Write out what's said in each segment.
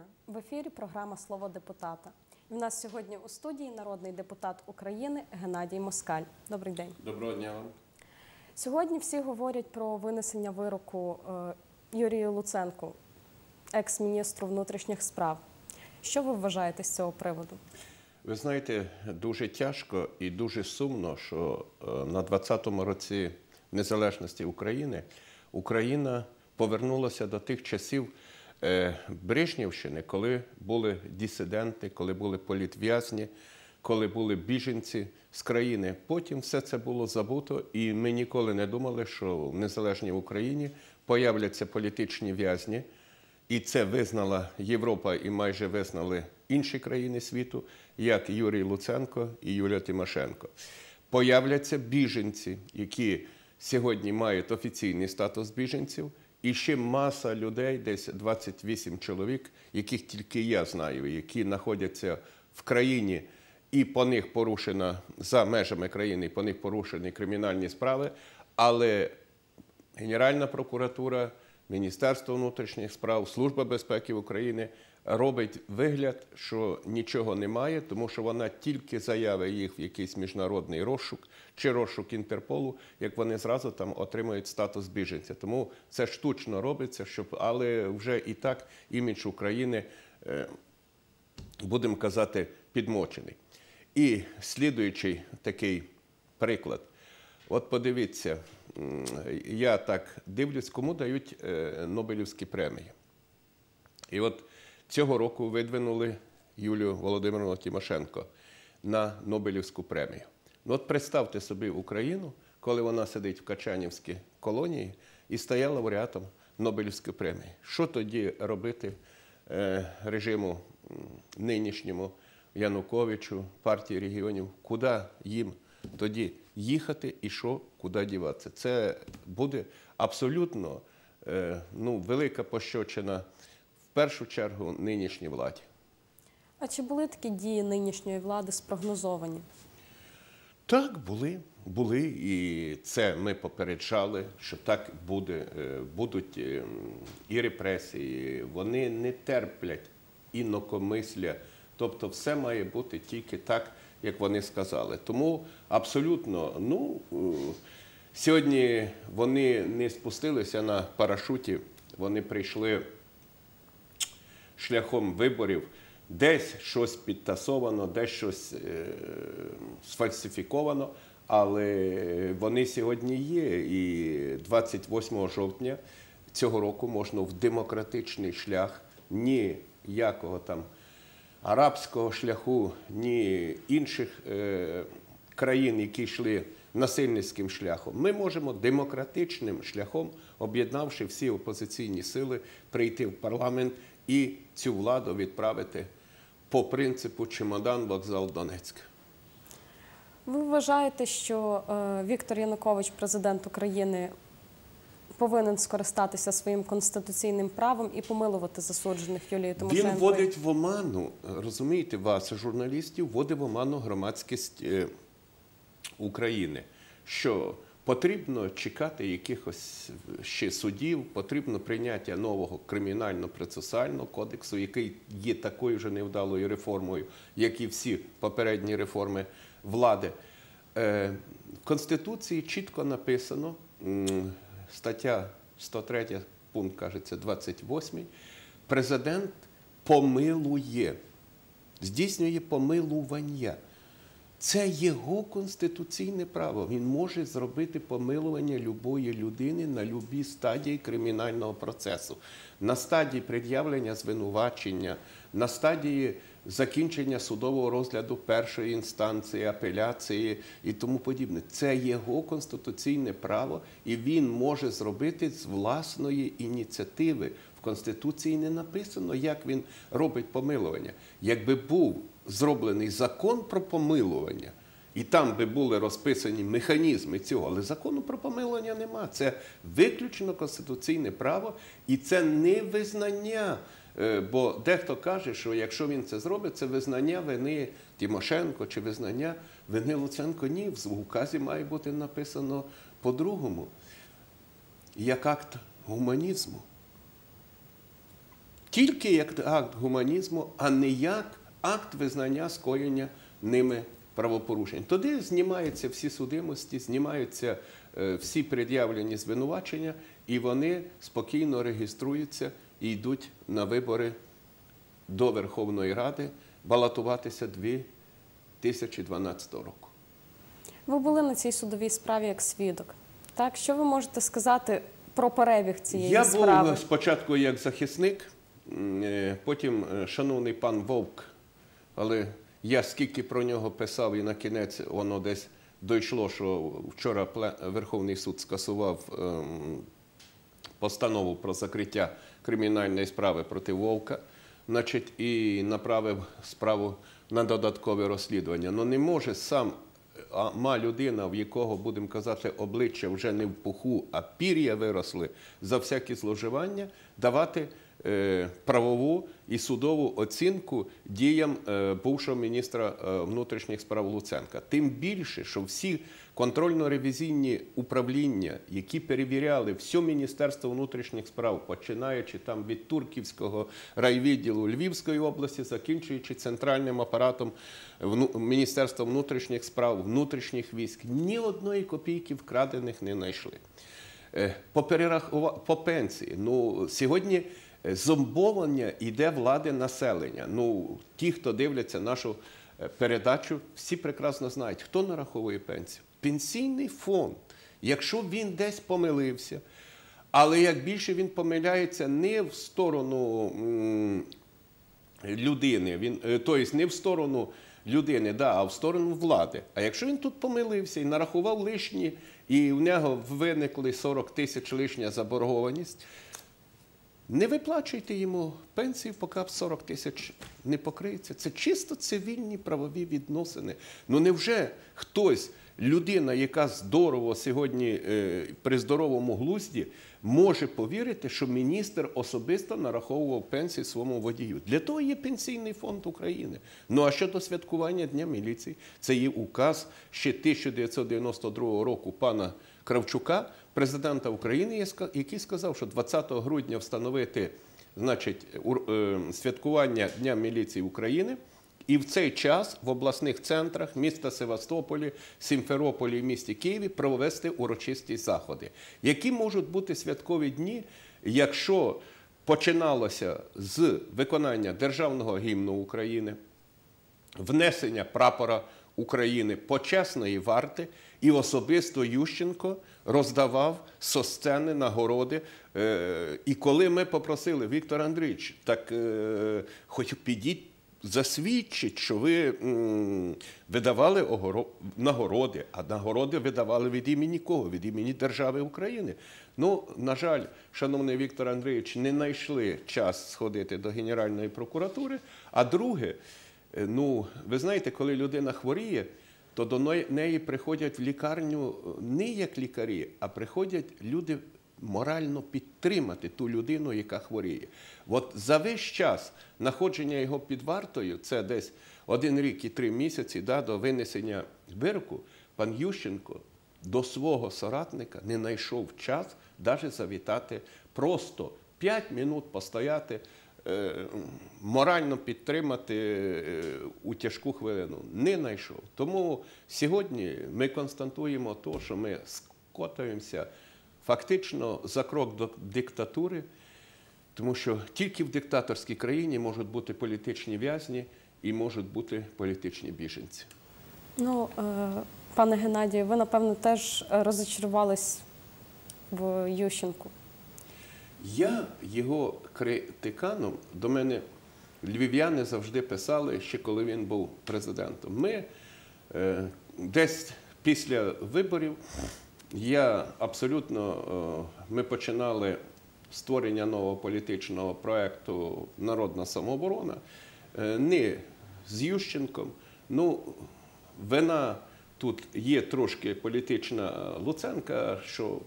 дня. В ефірі програма Слово депутата. І в нас сьогодні у студії народний депутат України Геннадій Москаль. Добрий день. Доброго дня вам. Сьогодні всі говорять про винесення вироку е, Юрію Луценку, екс-міністру внутрішніх справ. Що ви вважаєте з цього приводу? Ви знаєте, дуже тяжко і дуже сумно, що е, на 20-му році незалежності України Україна повернулася до тих часів Брежнівщини, коли були дисиденти, коли були політв'язні, коли були біженці з країни. Потім все це було забуто, і ми ніколи не думали, що в незалежній Україні появляться політичні в'язні. І це визнала Європа і майже визнали інші країни світу, як Юрій Луценко і Юлія Тимошенко. Появляться біженці, які сьогодні мають офіційний статус біженців, і ще маса людей, десь 28 чоловік, яких тільки я знаю, які знаходяться в країні, і по них порушена за межами країни, по них порушені кримінальні справи. Але Генеральна прокуратура, Міністерство внутрішніх справ, Служба безпеки України робить вигляд, що нічого немає, тому що вона тільки заявить їх в якийсь міжнародний розшук чи розшук Інтерполу, як вони зразу там отримують статус біженця. Тому це штучно робиться, щоб але вже і так імідж України, е, будемо казати, підмочений. І слідуючий такий приклад. От подивіться, я так дивлюсь, кому дають е, Нобелівські премії. І от цього року видвинули Юлію Володимировну Тимошенко на Нобелівську премію. Ну от представте собі Україну, коли вона сидить в Качанівській колонії і стає лауреатом Нобелівської премії. Що тоді робити е, режиму нинішньому Януковичу, партії регіонів? Куди їм тоді їхати і що, куди діватися? Це буде абсолютно е, ну, велика пощочина в першу чергу нинішній владі. А чи були такі дії нинішньої влади спрогнозовані? Так, були. Були, і це ми попереджали, що так буде, е, будуть е, і репресії. Вони не терплять інакомисля. Тобто, все має бути тільки так, як вони сказали. Тому абсолютно, ну е, сьогодні вони не спустилися на парашуті, вони прийшли шляхом виборів. Десь щось підтасовано, десь щось е, сфальсифіковано, але вони сьогодні є. І 28 жовтня цього року можна в демократичний шлях ніякого там арабського шляху, ні інших е, країн, які йшли насильницьким шляхом. Ми можемо демократичним шляхом, об'єднавши всі опозиційні сили, прийти в парламент і цю владу відправити по принципу чемодан вокзал Донецьк. Ви вважаєте, що е, Віктор Янукович, президент України, повинен скористатися своїм конституційним правом і помилувати засуджених Юлію Тимошенко? Він вводить в оману, розумієте, вас, журналістів, вводить в оману громадськість е, України, що потрібно чекати якихось ще судів, потрібно прийняття нового кримінально-процесуального кодексу, який є такою ж невдалою реформою, як і всі попередні реформи влади. Е, В Конституції чітко написано, стаття 103, пункт, кажеться, 28, президент помилує, здійснює помилування. Це його конституційне право. Він може зробити помилування любої людини на любій стадії кримінального процесу, на стадії пред'явлення звинувачення, на стадії закінчення судового розгляду першої інстанції, апеляції і тому подібне. Це його конституційне право, і він може зробити з власної ініціативи. В Конституції не написано, як він робить помилування. Якби був зроблений закон про помилування, і там би були розписані механізми цього, але закону про помилування нема. Це виключно конституційне право, і це не визнання. Е, Бо дехто каже, що якщо він це зробить, це визнання вини Тимошенко чи визнання вини Луценко. Ні, в указі має бути написано по-другому, як акт гуманізму. тільки як акт гуманізму, а не як акт визнання скоєння ними правопорушень. Тоді знімаються всі судимості, знімаються е, всі пред'явлені звинувачення, і вони спокійно реєструються і йдуть на вибори до Верховної Ради балотуватися 2012 року. Ви були на цій судовій справі як свідок. Так, що ви можете сказати про перебіг цієї Я справи? був спочатку як захисник, е, потім е, шановний пан Вовк, але я скільки про нього писав, і на кінець воно десь дійшло, що вчора Верховний суд скасував ем, постанову про закриття кримінальної справи проти Вовка, значить, і направив справу на додаткове розслідування. Ну не може сам ма людина, в якого, будемо казати, обличчя вже не в пуху, а пір'я виросли за всякі зловживання, давати правову і судову оцінку діям е, бувшого міністра е, внутрішніх справ Луценка. Тим більше, що всі контрольно-ревізійні управління, які перевіряли все Міністерство внутрішніх справ, починаючи там від Турківського райвідділу Львівської області, закінчуючи центральним апаратом Міністерства внутрішніх справ, внутрішніх військ, ні одної копійки вкрадених не знайшли. Е, По, по пенсії. Ну, сьогодні е, зомбовання йде влади населення. Ну, ті, хто дивляться нашу е, передачу, всі прекрасно знають, хто нараховує пенсію. Пенсійний фонд, якщо він десь помилився, але як більше він помиляється не в сторону людини, він, е, тобто не в сторону людини, да, а в сторону влади. А якщо він тут помилився і нарахував лишні, і в нього виникли 40 тисяч лишня заборгованість, не виплачуйте йому пенсію, поки 40 тисяч не покриється. Це чисто цивільні правові відносини. Ну невже хтось, людина, яка здорово сьогодні е, при здоровому глузді, може повірити, що міністр особисто нараховував пенсії своєму водію? Для того є пенсійний фонд України. Ну а щодо святкування Дня міліції, це є указ ще 1992 року пана Кравчука, президента України, який сказав, що 20 грудня встановити значить, е, святкування Дня міліції України. І в цей час в обласних центрах міста Севастополі, Сімферополі і місті Києві провести урочисті заходи. Які можуть бути святкові дні, якщо починалося з виконання державного гімну України, внесення прапора України почесної варти, і особисто Ющенко роздавав со сцени нагороди. Е, І коли ми попросили Віктор Андрійович, так е, хоч підіть. Засвідчить, що ви видавали нагороди, а нагороди видавали від імені кого? Від імені держави України. Ну, на жаль, шановний Віктор Андрійович, не знайшли час сходити до Генеральної прокуратури. А друге, Е, Ну, ви знаєте, коли людина хворіє, то до неї приходять в лікарню е, не як лікарі, а приходять люди морально підтримати ту людину, яка хворіє. От за весь час знаходження його під вартою, це десь один рік і три місяці да, до винесення вироку, пан Ющенко до свого соратника не знайшов час навіть завітати просто 5 минут постояти морально підтримати е, у тяжку хвилину. Не знайшов. Тому сьогодні ми констатуємо те, що ми скотуємося фактично за крок до диктатури, тому що тільки в диктаторській країні можуть бути політичні в'язні і можуть бути політичні біженці. Ну, е, пане Геннадію, ви напевно теж е, розочарувались в Ющенку. Я його критиканом до мене львів'яни завжди писали, ще коли він був президентом. Ми е, десь після виборів я абсолютно е, ми починали створення нового політичного проєкту Народна самооборона е, не з Ющенком. Ну, вина тут є трошки політична Луценка, що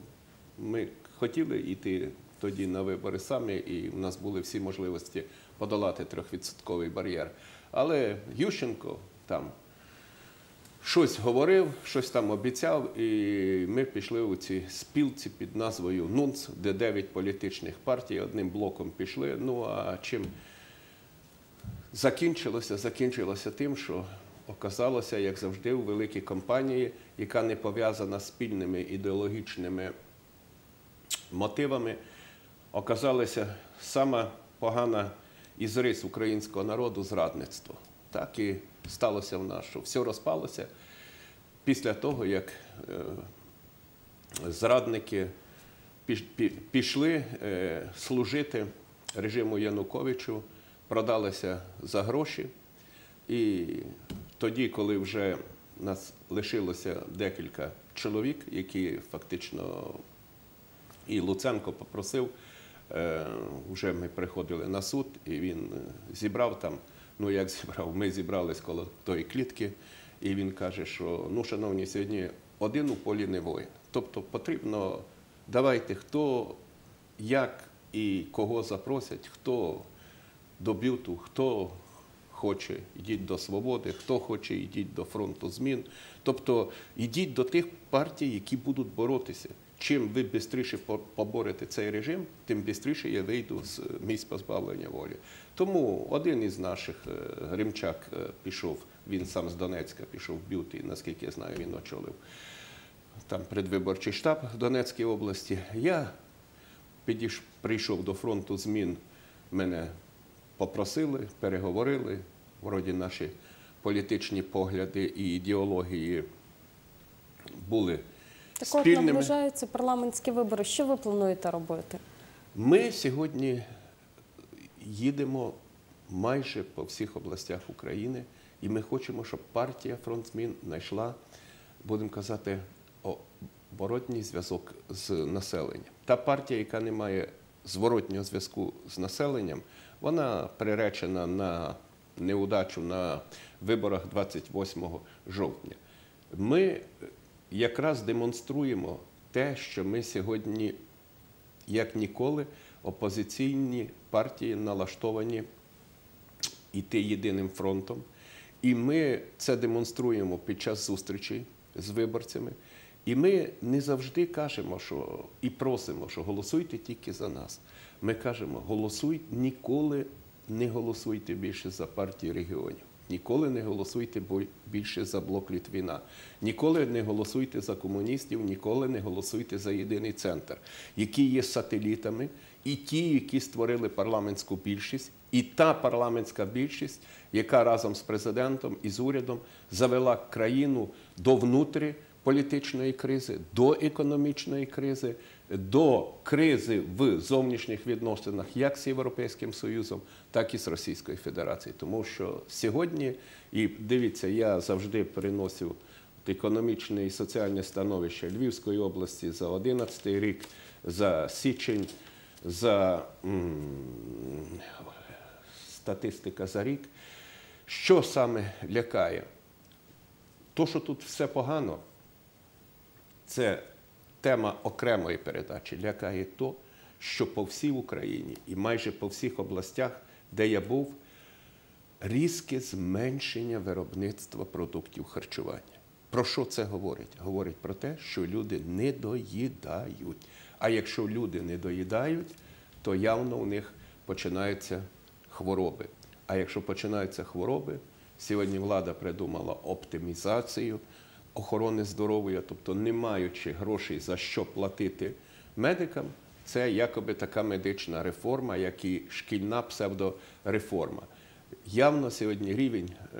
ми хотіли йти тоді на вибори самі, і в нас були всі можливості подолати трьохвідсотковий бар'єр. Але Ющенко там щось говорив, щось там обіцяв, і ми пішли у ці спілці під назвою НУНЦ, де дев'ять політичних партій одним блоком пішли. Ну а чим закінчилося? Закінчилося тим, що оказалося, як завжди, у великій компанії, яка не пов'язана з спільними ідеологічними мотивами, оказалася сама погана із рис українського народу зрадництво. Так і сталося в нас, що все розпалося після того, як е, зрадники пішли е, служити режиму Януковичу, продалися за гроші. І тоді, коли вже нас лишилося декілька чоловік, які фактично і Луценко попросив, е, вже ми приходили на суд, і він е, зібрав там. Ну, як зібрав, ми зібрались коло тої клітки, і він каже, що ну, шановні, сьогодні один у полі не воїн. Тобто потрібно давайте, хто як і кого запросять, хто до бюту, хто хоче, йдіть до свободи, хто хоче, йдіть до фронту змін. Тобто йдіть до тих партій, які будуть боротися. Чим ви швидше поборете цей режим, тим швидше я вийду з місць позбавлення волі. Тому один із наших е, Гримчак е, пішов, він сам з Донецька пішов в б'ют, і наскільки я знаю, він очолив там предвиборчий штаб в Донецькій області. Я підійш, прийшов до фронту змін, мене попросили, переговорили. Вроді наші політичні погляди і ідеології були Так от спільними. наближаються парламентські вибори. Що ви плануєте робити? Ми сьогодні їдемо майже по всіх областях України, і ми хочемо, щоб партія фронт змін знайшла, будемо казати, оборотній зв'язок з населенням. Та партія, яка не має зворотнього зв'язку з населенням, вона приречена на неудачу на виборах 28 жовтня. Ми якраз демонструємо те, що ми сьогодні як ніколи опозиційні партії налаштовані йти єдиним фронтом. І ми це демонструємо під час зустрічей з виборцями. І ми не завжди кажемо, що і просимо, що голосуйте тільки за нас. Ми кажемо, голосуйте, ніколи не голосуйте більше за партії регіонів. Ніколи не голосуйте більше за блок Літвіна. Ніколи не голосуйте за комуністів, ніколи не голосуйте за єдиний центр, які є сателітами, і ті, які створили парламентську більшість, і та парламентська більшість, яка разом з президентом і з урядом завела країну до внутрі політичної кризи, до економічної кризи, до кризи в зовнішніх відносинах як з Європейським Союзом, так і з Російською Федерацією. Тому що сьогодні, і дивіться, я завжди переносив економічне і соціальне становище Львівської області за 11 рік, за січень, за статистика за рік. Що саме лякає? То, що тут все погано, це тема окремої передачі. Лякає то, що по всій Україні і майже по всіх областях, де я був, різке зменшення виробництва продуктів харчування. Про що це говорить? Говорить про те, що люди не доїдають. А якщо люди не доїдають, то явно у них починаються хвороби. А якщо починаються хвороби, сьогодні влада придумала оптимізацію охорони здоров'я, тобто не маючи грошей за що платити медикам, це якоби така медична реформа, як і шкільна псевдореформа. Явно сьогодні рівень е,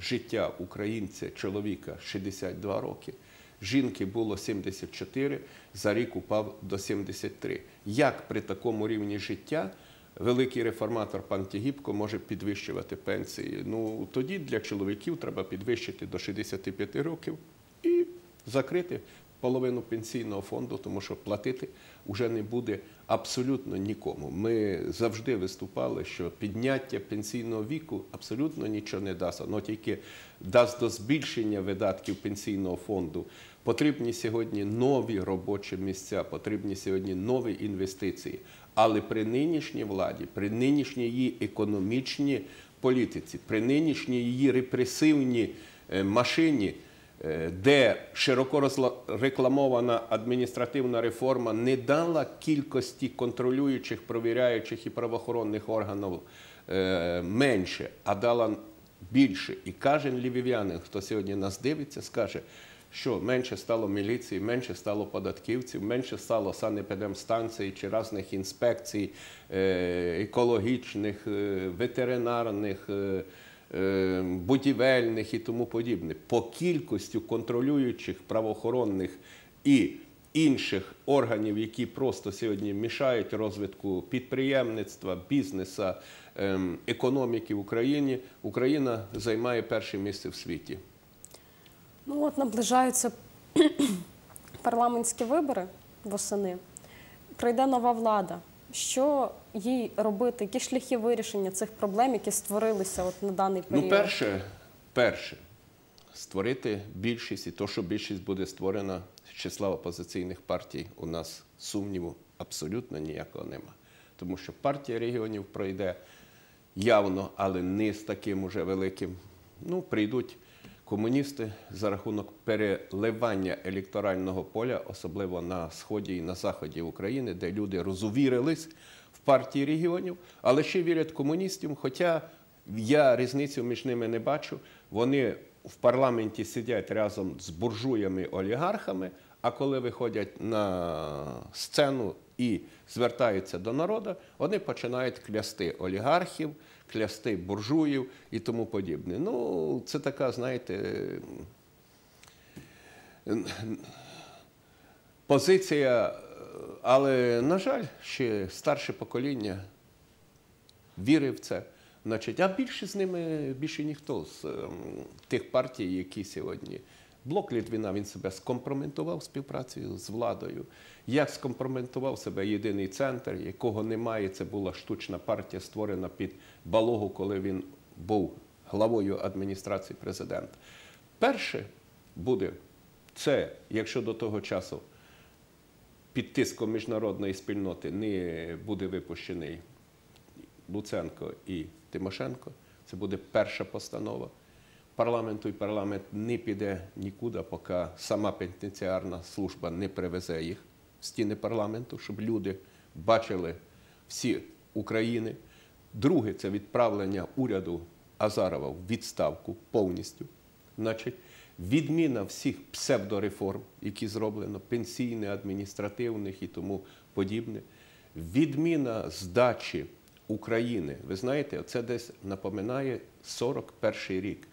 життя українця, чоловіка 62 роки, жінки було 74, за рік упав до 73. Як при такому рівні життя великий реформатор пан Тігіпко може підвищувати пенсії? Ну тоді для чоловіків треба підвищити до 65 років і закрити половину пенсійного фонду, тому що платити вже не буде абсолютно нікому. Ми завжди виступали, що підняття пенсійного віку абсолютно нічого не дасть, воно тільки дасть до збільшення видатків пенсійного фонду. Потрібні сьогодні нові робочі місця, потрібні сьогодні нові інвестиції. Але при нинішній владі, при нинішній її економічній політиці, при нинішній її репресивній е, машині е, де широко рекламована адміністративна реформа не дала кількості контролюючих, провіряючих і правоохоронних органів е, менше, а дала більше. І кожен львів'янин, хто сьогодні нас дивиться, скаже, що менше стало міліції, менше стало податківців, менше стало санепідемстанцій чи різних інспекцій е, екологічних, е, ветеринарних, е, будівельних і тому подібне. По кількості контролюючих правоохоронних і інших органів, які просто сьогодні мішають розвитку підприємництва, бізнесу, ем, економіки в Україні, Україна займає перше місце в світі. Ну от наближаються парламентські вибори восени. Прийде нова влада. Що їй робити? Які шляхи вирішення цих проблем, які створилися от на даний період? Ну, перше, перше, створити більшість, і то, що більшість буде створена з числа опозиційних партій, у нас сумніву абсолютно ніякого нема. Тому що партія регіонів пройде явно, але не з таким уже великим. Ну, прийдуть комуністи за рахунок переливання електорального поля, особливо на сході і на заході України, де люди розувірились в партії регіонів, але ще вірять комуністам. Хоча я різницю між ними не бачу. Вони в парламенті сидять разом з буржуями-олігархами, а коли виходять на сцену і звертаються до народу, вони починають клясти олігархів, клясти буржуїв і тому подібне. Ну, це така, знаєте, позиція, але, на жаль, ще старше покоління вірив в це. Значить, а більше з ними більше ніхто з ем, тих партій, які сьогодні. Блок Літвіна він себе скомпрометував співпрацею з владою. Як скомпрометував себе єдиний центр, якого немає, це була штучна партія, створена під балогу, коли він був главою адміністрації президента. Перше буде це, якщо до того часу під тиском міжнародної спільноти не буде випущений Луценко і Тимошенко. Це буде перша постанова парламенту, і парламент не піде нікуди, поки сама пенітенціарна служба не привезе їх в стіни парламенту, щоб люди бачили всі України. Друге це відправлення уряду Азарова в відставку повністю. Значить, відміна всіх псевдореформ, які зроблено, пенсійних, адміністративних і тому подібне. Відміна здачі України. Ви знаєте, це десь напоминає 41 рік.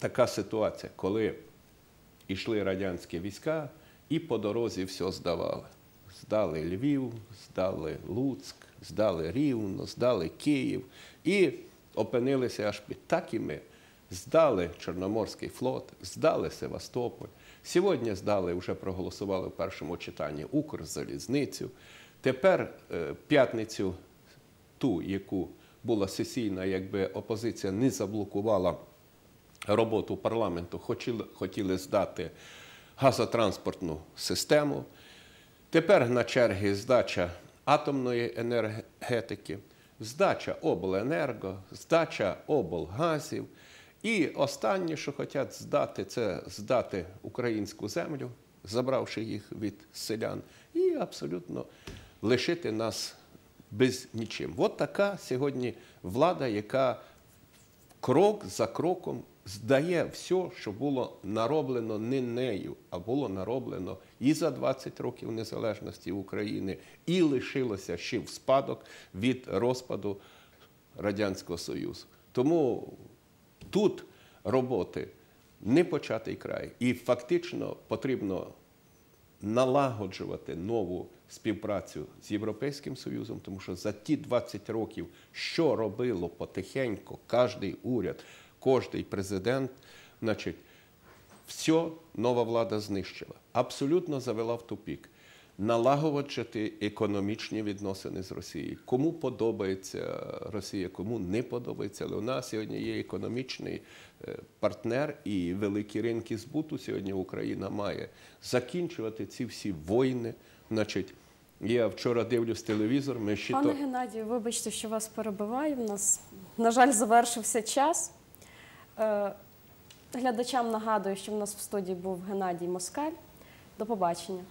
Така ситуація, коли йшли радянські війська і по дорозі все здавали. Здали Львів, здали Луцьк, здали Рівно, здали Київ і опинилися аж під так і ми. Здали Чорноморський флот, здали Севастополь. Сьогодні здали, вже проголосували в першому читанні Укрзалізницю. Тепер е, п'ятницю ту, яку була сесійна, якби опозиція не заблокувала роботу парламенту, хотіли, хотіли здати газотранспортну систему. Тепер на чергі здача атомної енергетики, здача обленерго, здача облгазів. І останнє, що хочуть здати, це здати українську землю, забравши їх від селян, і абсолютно лишити нас без нічим. От така сьогодні влада, яка крок за кроком здає все, що було нароблено не нею, а було нароблено і за 20 років незалежності України, і лишилося ще в спадок від розпаду Радянського Союзу. Тому тут роботи не початий край, і фактично потрібно налагоджувати нову співпрацю з Європейським Союзом, тому що за ті 20 років, що робило потихеньку кожний уряд, кожний президент, значить, все нова влада знищила, абсолютно завела в тупік. Налагоджувати економічні відносини з Росією. Кому подобається Росія, кому не подобається. Але у нас сьогодні є економічний е, партнер і великі ринки збуту сьогодні Україна має закінчувати ці всі війни. Значить, я вчора дивлюсь телевізор. Ми ще Пане то Геннадію, вибачте, що вас перебиваю. У нас, на жаль, завершився час. Е, Глядачам нагадую, що в нас в студії був Геннадій Москаль. До побачення.